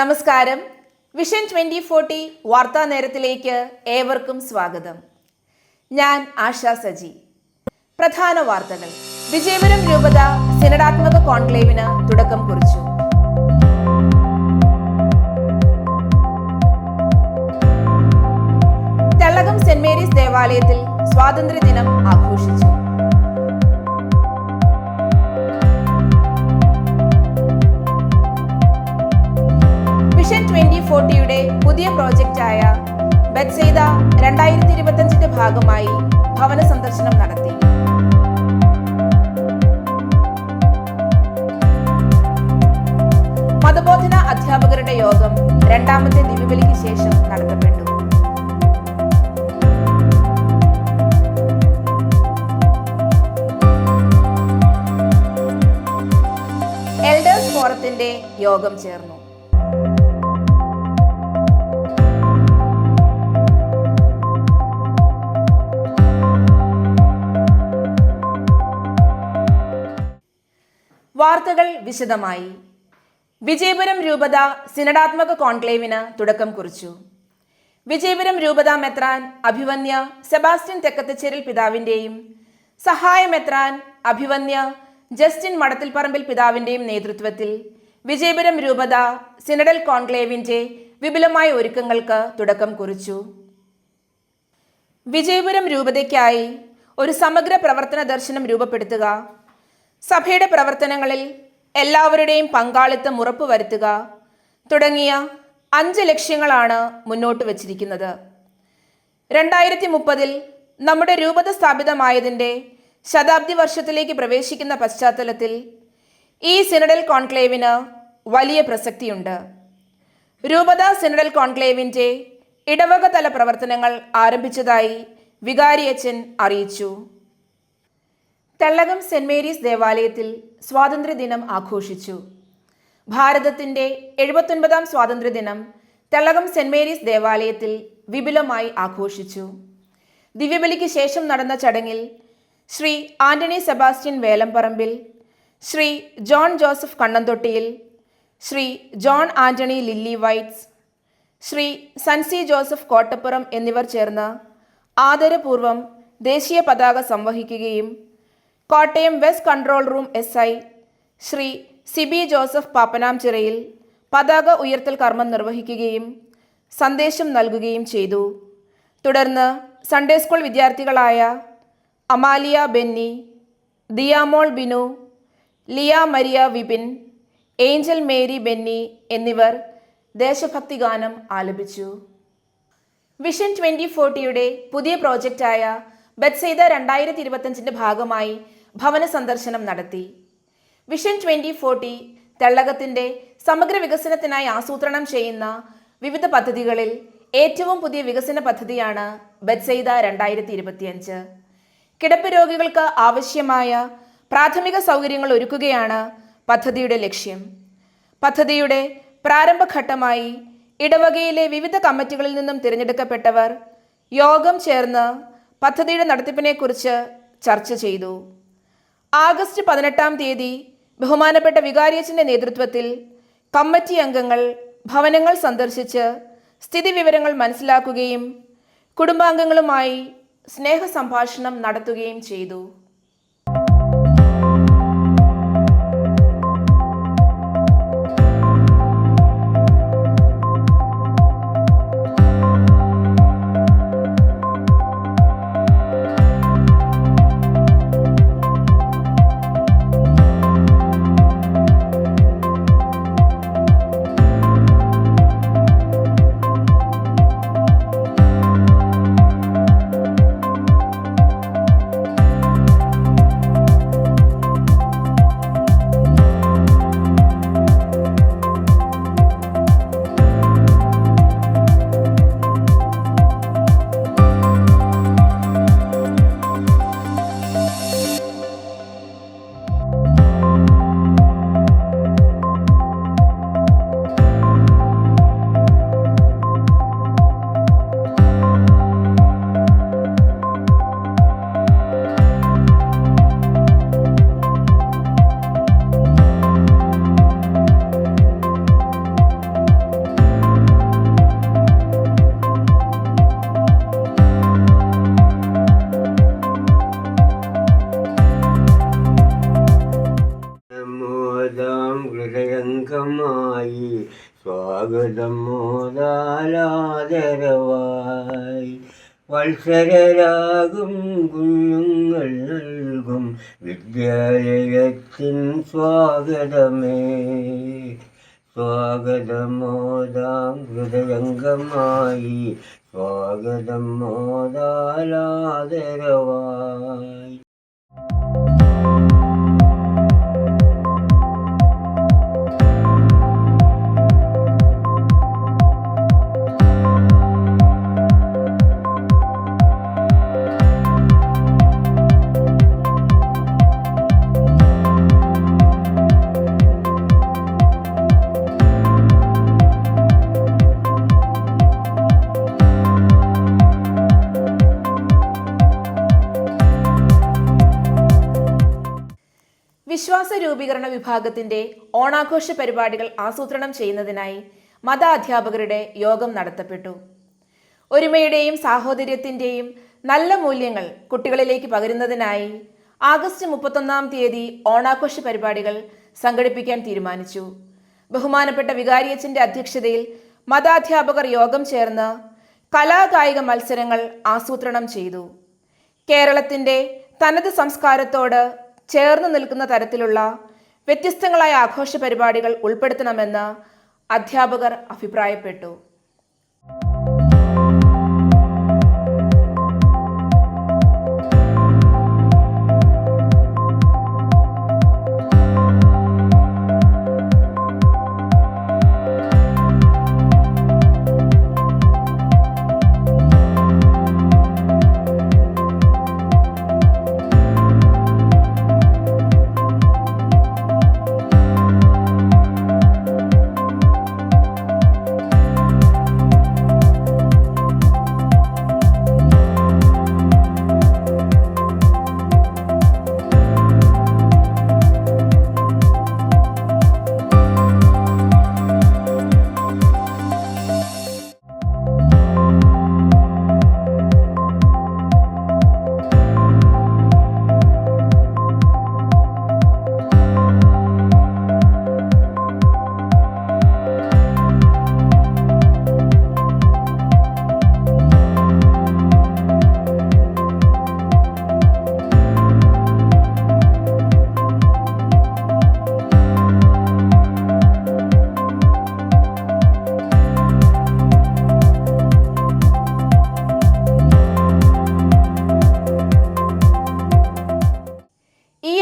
നമസ്കാരം. Vision twenty forty വാർത്താ നേരത്തിലേക്ക് ഏവർക്കും സ്വാഗതം. ഞാൻ ആശ സജി. പ്രധാന വാർത്തകൾ. വിജയപുരം രൂപത സിനഡാത്മക കോൺക്ലേവിന് തുടക്കം കുറിച്ചു. തള്ളകം സെന്റ് മേരീസ് ദേവാലയത്തിൽ സ്വാതന്ത്ര്യദിനം ആഘോഷിച്ചു. ഫോർട്ടിയുടെ പുതിയ പ്രോജക്റ്റായ ബെറ്റ്സെയ്ത രണ്ടായിരത്തി ഇരുപത്തഞ്ചിന്റെ ഭാഗമായി ഭവന സന്ദർശനം നടത്തി. മതബോധന അധ്യാപകരുടെ യോഗം രണ്ടാമത്തെ ദിവ്യബലിക്ക് ശേഷം നടത്തപ്പെട്ടു. എൽഡേഴ്സ് ഫോറത്തിന്റെ യോഗം ചേർന്നു. വാർത്തകൾ വിശദമായി. വിജയപുരം രൂപത സിനഡാത്മക കോൺക്ലേവിന് തുടക്കം കുറിച്ചു. വിജയപുരം രൂപത മെത്രാൻ അഭിവന്യ സെബാസ്റ്റ്യൻ തെക്കത്തച്ചേരിൽ പിതാവിന്റെയും സഹായ മെത്രാൻ അഭിവന്യ ജസ്റ്റിൻ മടത്തിൽപ്പറമ്പിൽ പിതാവിന്റെയും നേതൃത്വത്തിൽ വിജയപുരം രൂപത സിനഡൽ കോൺക്ലേവിന്റെ വിപുലമായ ഒരുക്കങ്ങൾക്ക് തുടക്കം കുറിച്ചു. വിജയപുരം രൂപതയ്ക്കായി ഒരു സമഗ്ര പ്രവർത്തന ദർശനം രൂപപ്പെടുത്തുക സഭയുടെ പ്രവർത്തനങ്ങളിൽ എല്ലാവരുടെയും പങ്കാളിത്തം ഉറപ്പുവരുത്തുക തുടങ്ങിയ അഞ്ച് ലക്ഷ്യങ്ങളാണ് മുന്നോട്ട് വച്ചിരിക്കുന്നത്. രണ്ടായിരത്തി മുപ്പതിൽ നമ്മുടെ രൂപത സ്ഥാപിതമായതിന്റെ ശതാബ്ദി വർഷത്തിലേക്ക് പ്രവേശിക്കുന്ന പശ്ചാത്തലത്തിൽ ഈ സിനഡൽ കോൺക്ലേവിന് വലിയ പ്രസക്തിയുണ്ട്. രൂപത സിനഡൽ കോൺക്ലേവിന്റെ ഇടവകതല പ്രവർത്തനങ്ങൾ ആരംഭിച്ചതായി വികാരിയച്ചൻ അറിയിച്ചു. തെള്ളകം സെന്റ് മേരീസ് ദേവാലയത്തിൽ സ്വാതന്ത്ര്യദിനം ആഘോഷിച്ചു. ഭാരതത്തിന്റെ എഴുപത്തൊൻപതാം സ്വാതന്ത്ര്യദിനം തെള്ളകം സെന്റ് മേരീസ് ദേവാലയത്തിൽ വിപുലമായി ആഘോഷിച്ചു. ദിവ്യബലിക്ക് ശേഷം നടന്ന ചടങ്ങിൽ Shri Antony Sebastian Velamparambil Shri John Joseph Kannanthottiyil Shri John Antony lily whites Shri Sansi Joseph Kottappuram എന്നിവർ ചേർന്ന് ആദരപൂർവം ദേശീയ പതാക സംവഹിക്കുകയും Kottayam west control room S I Shri Siby Joseph Pappanamchirayil പതാക ഉയർത്തൽ കർമ്മം നിർവഹിക്കുകയും സന്ദേശം നൽകുകയും ചെയ്തു. തുടർന്ന് Sunday school വിദ്യാർത്ഥികളായ Amalia Benny Diyamol Binu Lia Maria Vipin Angel Mary Benny എന്നിവർ ദേശഭക്തി ഗാനം ആലപിച്ചു. വിഷൻ ട്വന്റി ഫോർട്ടിയുടെ പുതിയ പ്രോജക്റ്റായ ബത്സൈദ രണ്ടായിരത്തി ഇരുപത്തഞ്ചിന്റെ ഭാഗമായി ഭവന സന്ദർശനം നടത്തി. വിഷൻ ട്വന്റി ഫോർട്ടി തെള്ളകത്തിന്റെ സമഗ്ര വികസനത്തിനായി ആസൂത്രണം ചെയ്യുന്ന വിവിധ പദ്ധതികളിൽ ഏറ്റവും പുതിയ വികസന പദ്ധതിയാണ് ബത്സൈദ രണ്ടായിരത്തി ഇരുപത്തിയഞ്ച് കിടപ്പ് രോഗികൾക്ക് ആവശ്യമായ പ്രാഥമിക സൗകര്യങ്ങൾ ഒരുക്കുകയാണ് പദ്ധതിയുടെ ലക്ഷ്യം. പദ്ധതിയുടെ പ്രാരംഭഘട്ടമായി ഇടവകയിലെ വിവിധ കമ്മിറ്റികളിൽ നിന്നും തിരഞ്ഞെടുക്കപ്പെട്ടവർ യോഗം ചേർന്ന് പദ്ധതിയുടെ നടത്തിപ്പിനെക്കുറിച്ച് ചർച്ച ചെയ്തു. ആഗസ്റ്റ് പതിനെട്ടാം തീയതി ബഹുമാനപ്പെട്ട വികാരിയച്ചന്റെ നേതൃത്വത്തിൽ കമ്മിറ്റി അംഗങ്ങൾ ഭവനങ്ങൾ സന്ദർശിച്ച് സ്ഥിതിവിവരങ്ങൾ മനസ്സിലാക്കുകയും കുടുംബാംഗങ്ങളുമായി സ്നേഹ സംഭാഷണം നടത്തുകയും ചെയ്തു. വത്സരരാകും കുഞ്ഞുങ്ങൾ നൽകും വിദ്യാലയത്തിൻ സ്വാഗതമേ. സ്വാഗതമോദാം ഹൃദയംഗമായി സ്വാഗതം മോദാലാദരവായി രൂപീകരണ വിഭാഗത്തിന്റെ ഓണാഘോഷ പരിപാടികൾ ആസൂത്രണം ചെയ്യുന്നതിനായി മത അധ്യാപകരുടെ യോഗം നടത്തപ്പെട്ടു. ഒരുമയുടെയും സാഹോദര്യത്തിന്റെയും നല്ല മൂല്യങ്ങൾ കുട്ടികളിലേക്ക് പകരുന്നതിനായി ആഗസ്റ്റ് മുപ്പത്തൊന്നാം തീയതി ഓണാഘോഷ പരിപാടികൾ സംഘടിപ്പിക്കാൻ തീരുമാനിച്ചു. ബഹുമാനപ്പെട്ട വികാരിയച്ചന്റെ അധ്യക്ഷതയിൽ മതാധ്യാപകർ യോഗം ചേർന്ന് കലാകായിക മത്സരങ്ങൾ ആസൂത്രണം ചെയ്തു. കേരളത്തിന്റെ തനത് സംസ്കാരത്തോട് ചേർന്ന് നിൽക്കുന്ന തരത്തിലുള്ള വ്യത്യസ്തങ്ങളായ ആഘോഷ പരിപാടികൾ ഉൾപ്പെടുത്തണമെന്ന് അധ്യാപകർ അഭിപ്രായപ്പെട്ടു.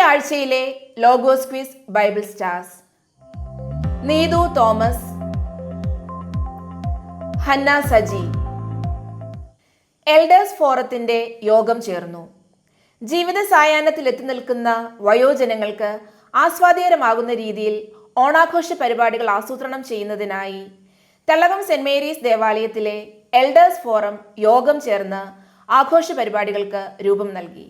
ആഴ്ചയിലെ Logos quiz Bible stars. Neethu Thomas Hanna Saji. Elders ഫോറത്തിന്റെ യോഗം ചേർന്നു. ജീവിത സായാഹ്നത്തിൽ എത്തി നിൽക്കുന്ന വയോജനങ്ങൾക്ക് ആസ്വാദ്യകരമാകുന്ന രീതിയിൽ ഓണാഘോഷ പരിപാടികൾ ആസൂത്രണം ചെയ്യുന്നതിനായി തെള്ളകം സെന്റ് മേരീസ് ദേവാലയത്തിലെ എൽഡേഴ്സ് ഫോറം യോഗം ചേർന്ന് ആഘോഷ പരിപാടികൾക്ക് രൂപം നൽകി.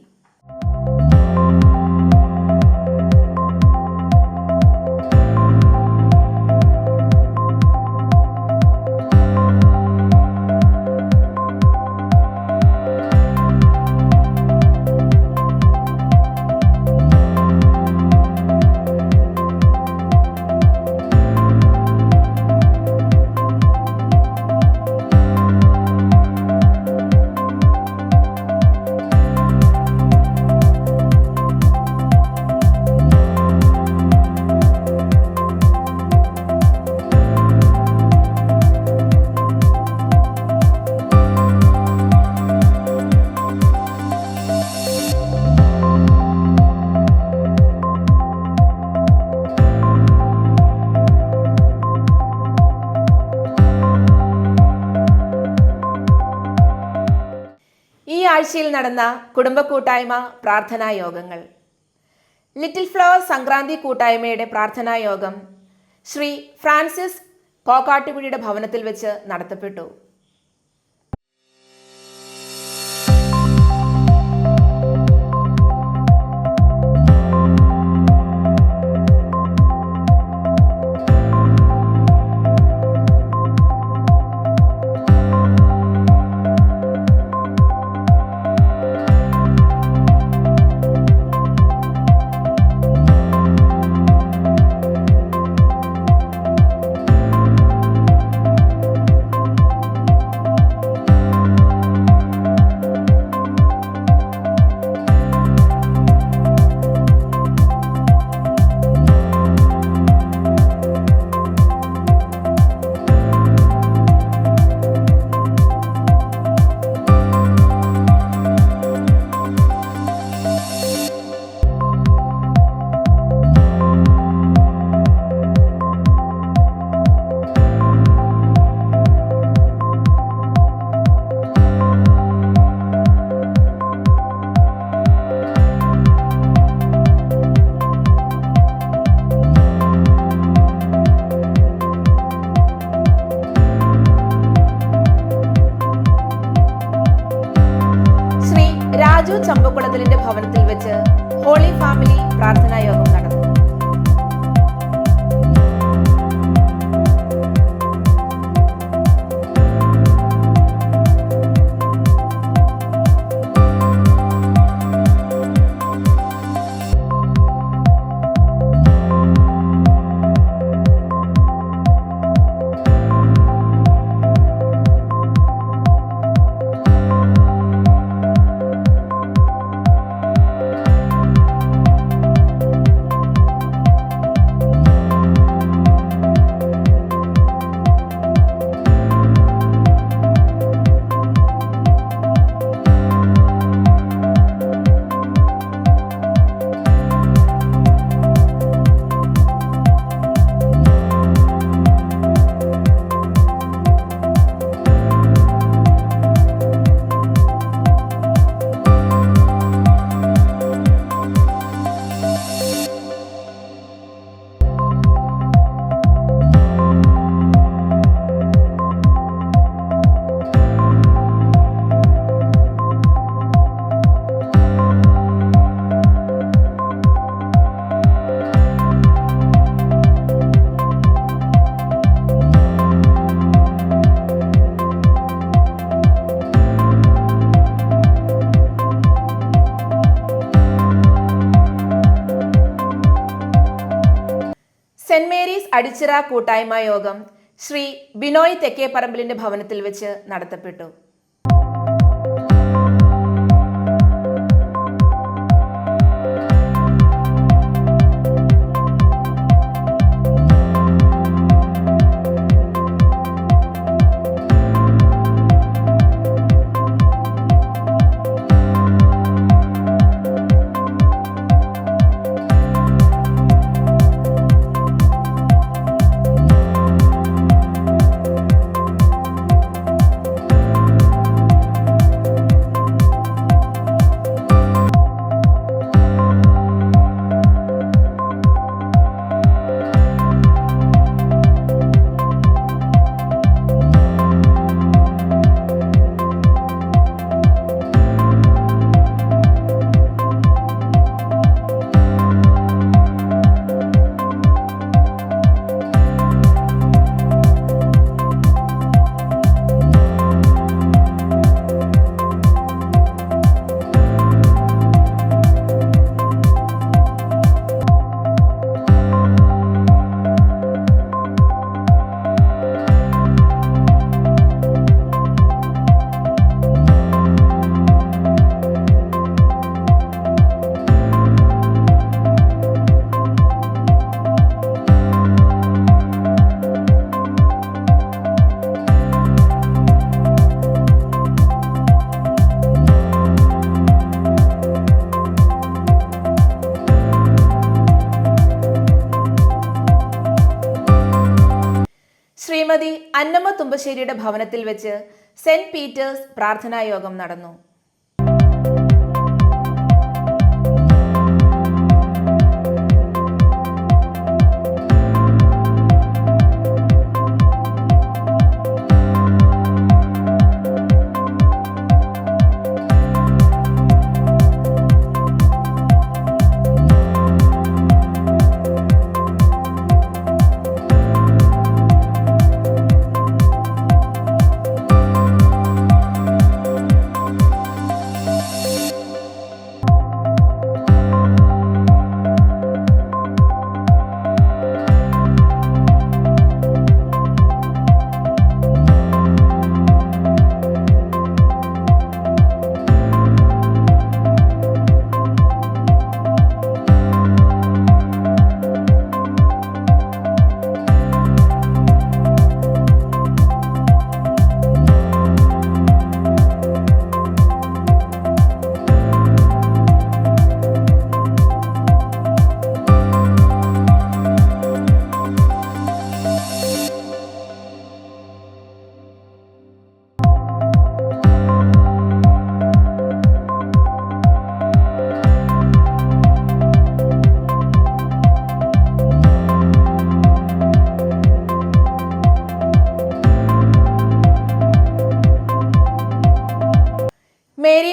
ഈ ആഴ്ചയിൽ നടന്ന കുടുംബ കൂട്ടായ്മ പ്രാർത്ഥനാ യോഗങ്ങൾ. ലിറ്റിൽ ഫ്ലവർ സംക്രാന്തി കൂട്ടായ്മയുടെ പ്രാർത്ഥനാ യോഗം ശ്രീ ഫ്രാൻസിസ് കോക്കാട്ടുകുഴിയുടെ ഭവനത്തിൽ വെച്ച് നടത്തപ്പെട്ടു. ചമ്പക്കുളത്തിലിന്റെ ഭവനത്തിൽ വെച്ച് ഹോളി ഫാമിലി പ്രാർത്ഥനാ യോഗം നടന്നു അടിച്ചിറ കൂട്ടായ്മ യോഗം ശ്രീ ബിനോയ് തെക്കേപ്പറമ്പിലിന്റെ ഭവനത്തിൽ വെച്ച് നടത്തപ്പെട്ടു. തുമ്പശ്ശേരിയുടെ ഭവനത്തിൽ വെച്ച് സെന്റ് പീറ്റേഴ്സ് പ്രാർത്ഥനായോഗം നടന്നു.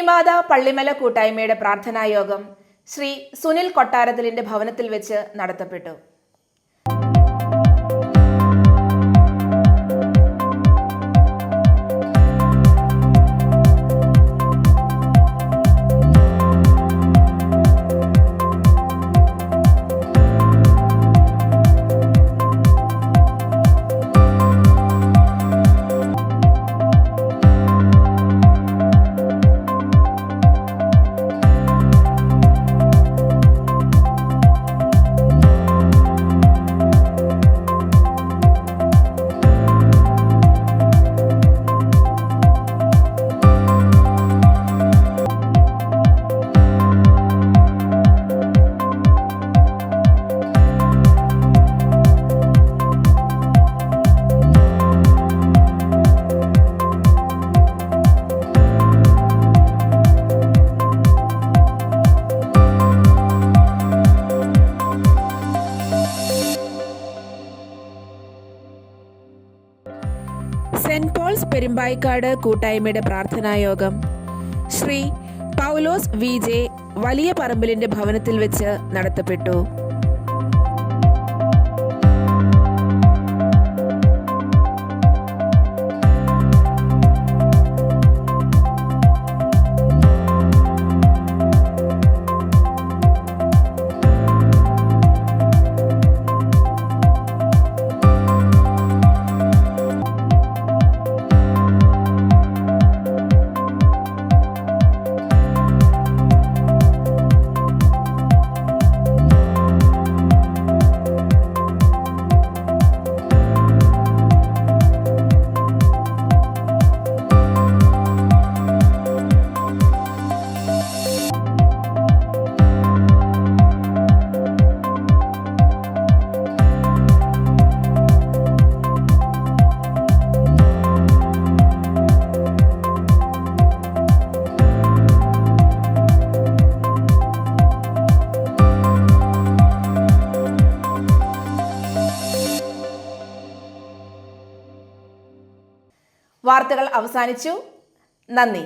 മേരിമാത പള്ളിമല കൂട്ടായ്മയുടെ പ്രാർത്ഥനാ യോഗം ശ്രീ സുനിൽ കൊട്ടാരത്തിലിന്റെ ഭവനത്തിൽ വെച്ച് നടത്തപ്പെട്ടു. പോൾസ് പെരുമ്പായിക്കാട് കൂട്ടായ്മയുടെ പ്രാർത്ഥനാ യോഗം. ശ്രീ പൗലോസ് വി ജെ വലിയ പറമ്പിലിന്റെ ഭവനത്തിൽ വെച്ച് നടത്തപ്പെട്ടു. വാർത്തകൾ അവസാനിച്ചു. നന്ദി.